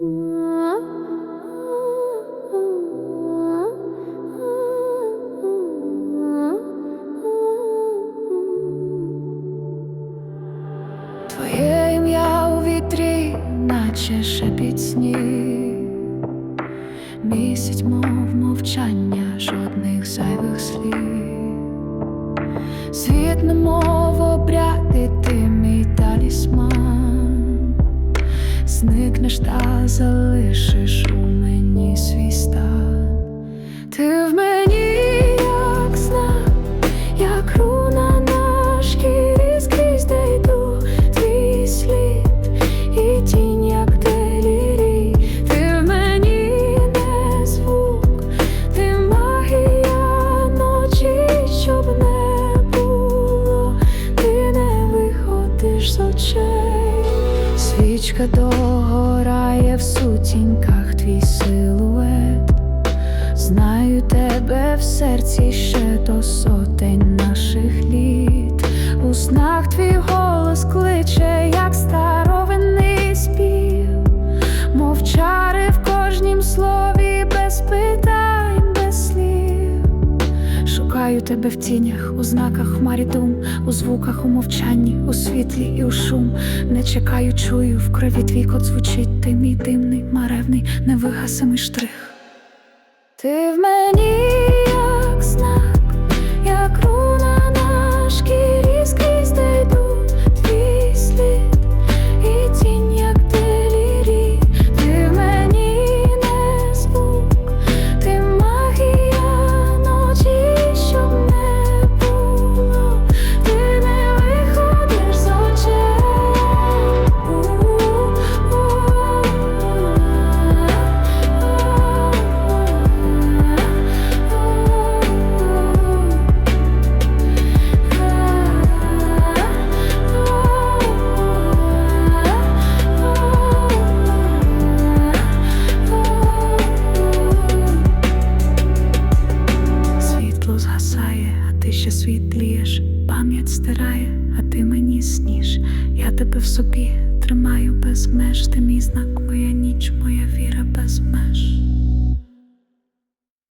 Твоє ім'я у вітрі, наче шепіт сніг Місяць, мов мовчання, жодних зайвих слів. Світ немов Зникнеш та залишиш у мені свій стан. Свічка догорає в сутінках твій силует. Знаю тебе в серці ще тебе в тінях, у знаках хмарі дум, у звуках, у мовчанні, у світлі і у шум. Не чекаю, чую, в крові твій кот звучить, ти мій димний, маревний, невигасимий штрих. Ти в мені ти ще світлієш, пам'ять стирає, а ти мені сніж. Я тебе в собі тримаю без меж, ти мій знак, моя ніч, моя віра без меж.